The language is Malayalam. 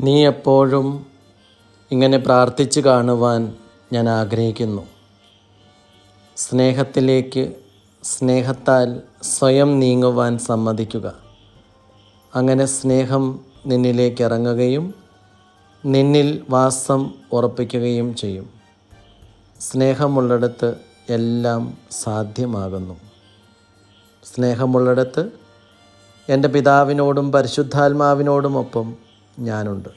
നീ എപ്പോഴും ഇങ്ങനെ പ്രാർത്ഥിച്ചു കാണുവാൻ ഞാൻ ആഗ്രഹിക്കുന്നു. സ്നേഹത്തിലേക്ക് സ്നേഹത്താൽ സ്വയം നീങ്ങുവാൻ സമ്മതിക്കുക. അങ്ങനെ സ്നേഹം നിന്നിലേക്ക് ഇറങ്ങുകയും നിന്നിൽ വാസം ഉറപ്പിക്കുകയും ചെയ്യും. സ്നേഹമുള്ളിടത്ത് എല്ലാം സാധ്യമാകുന്നു. സ്നേഹമുള്ളിടത്ത് എന്റെ പിതാവിനോടും പരിശുദ്ധാത്മാവിനോടുമൊപ്പം ഞാനുണ്ട്.